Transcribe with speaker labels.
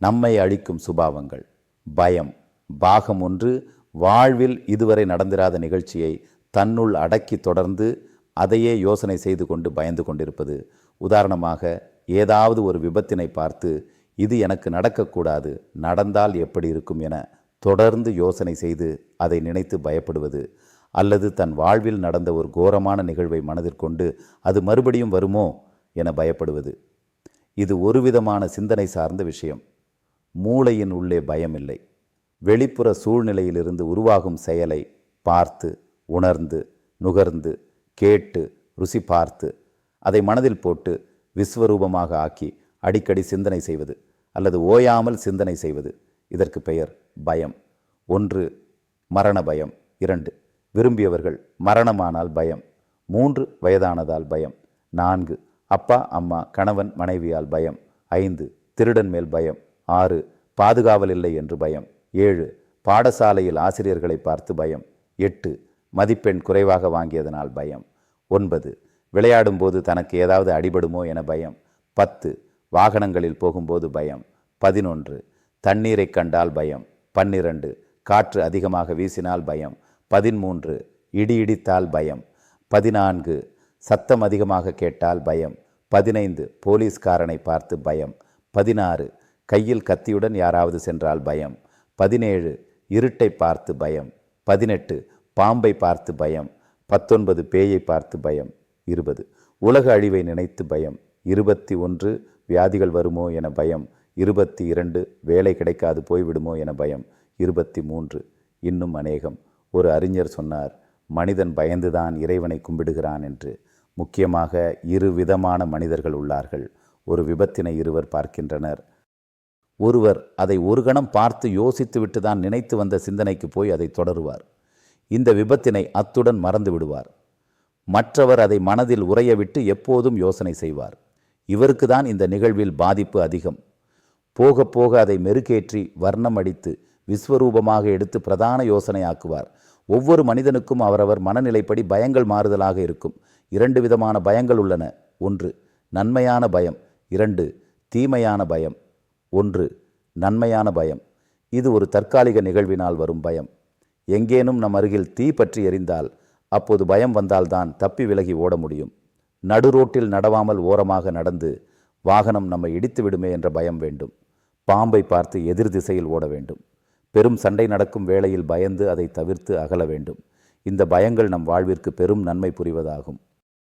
Speaker 1: நம்மை அழிக்கும் சுபாவங்கள். பயம் பாகம் ஒன்று வாழ்வில் இதுவரை நடந்திராத நிகழ்ச்சியை தன்னுள் அடக்கி தொடர்ந்து அதையே யோசனை செய்து கொண்டு பயந்து கொண்டிருப்பது. உதாரணமாக ஏதாவது ஒரு விபத்தினை பார்த்து இது எனக்கு நடக்கக்கூடாது நடந்தால் எப்படி இருக்கும் என தொடர்ந்து யோசனை செய்து அதை நினைத்து பயப்படுவது. அல்லது தன் வாழ்வில் நடந்த ஒரு கோரமான நிகழ்வை மனதிற்கொண்டு அது மறுபடியும் வருமோ என பயப்படுவது. இது ஒரு விதமான சிந்தனை சார்ந்த விஷயம். மூளையின் உள்ளே பயமில்லை. வெளிப்புற சூழ்நிலையிலிருந்து உருவாகும் செயலை பார்த்து உணர்ந்து நுகர்ந்து கேட்டு ருசி பார்த்து அதை மனதில் போட்டு விஸ்வரூபமாக ஆக்கி அடிக்கடி சிந்தனை செய்வது அல்லது ஓயாமல் சிந்தனை செய்வது. இதற்கு பெயர் பயம். ஒன்று மரண பயம். இரண்டு விரும்பியவர்கள் மரணமானால் பயம். மூன்று வயதானதால் பயம். நான்கு அப்பா அம்மா கணவன் மனைவியால் பயம். ஐந்து திருடன் மேல் பயம். ஆறு பாதுகாவல் இல்லை என்று பயம். ஏழு பாடசாலையில் ஆசிரியர்களை பார்த்து பயம். எட்டு மதிப்பெண் குறைவாக வாங்கியதனால் பயம். ஒன்பது விளையாடும்போது தனக்கு ஏதாவது அடிபடுமோ என பயம். பத்து வாகனங்களில் போகும்போது பயம். பதினொன்று தண்ணீரை கண்டால் பயம். பன்னிரண்டு காற்று அதிகமாக வீசினால் பயம். பதிமூன்று இடி இடித்தால் பயம். பதினான்கு சத்தம் அதிகமாக கேட்டால் பயம். பதினைந்து போலீஸ்காரனை பார்த்து பயம். பதினாறு கையில் கத்தியுடன் யாராவது சென்றால் பயம். பதினேழு இருட்டை பார்த்து பயம். பதினெட்டு பாம்பை பார்த்து பயம். பத்தொன்பது பேயை பார்த்து பயம். இருபது உலக அழிவை நினைத்து பயம். இருபத்தி ஒன்று வியாதிகள் வருமோ என பயம். இருபத்தி இரண்டு வேலை கிடைக்காது போய்விடுமோ என பயம். இருபத்தி மூன்று இன்னும் அநேகம். ஒரு அறிஞர் சொன்னார் மனிதன் பயந்துதான் இறைவனை கும்பிடுகிறான் என்று. முக்கியமாக இரு விதமான மனிதர்கள் உள்ளார்கள். ஒரு விபத்தினை இருவர் பார்க்கின்றனர். ஒருவர் அதை ஒரு கணம் பார்த்து யோசித்துவிட்டு தான் நினைத்து வந்த சிந்தனைக்கு போய் அதை தொடருவார். இந்த விபத்தினை அத்துடன் மறந்து விடுவார். மற்றவர் அதை மனதில் உறைய விட்டு எப்போதும் யோசனை செய்வார். இவருக்கு தான் இந்த நிகழ்வில் பாதிப்பு அதிகம். போக போக அதை மெருகேற்றி வர்ணம் அடித்து விஸ்வரூபமாக எடுத்து பிரதான யோசனையாக்குவார். ஒவ்வொரு மனிதனுக்கும் அவரவர் மனநிலைப்படி பயங்கள் மாறுதலாக இருக்கும். இரண்டு விதமான பயங்கள் உள்ளன. ஒன்று நன்மையான பயம். இரண்டு தீமையான பயம். ஒன்று நன்மையான பயம். இது ஒரு தற்காலிக நிகழ்வினால் வரும் பயம். எங்கேனும் நம் அருகில் தீ பற்றி எரிந்தால் அப்போது பயம் வந்தால்தான் தப்பி விலகி ஓட முடியும். நடுரோட்டில் நடவாமல் ஓரமாக நடந்து வாகனம் நம்மை இடித்து விடுமே என்ற பயம் வேண்டும். பாம்பை பார்த்து எதிர் திசையில் ஓட வேண்டும். பெரும் சண்டை நடக்கும் வேளையில் பயந்து அதை தவிர்த்து அகல வேண்டும். இந்த பயங்கள் நம் வாழ்விற்கு பெரும் நன்மை புரிவதாகும்.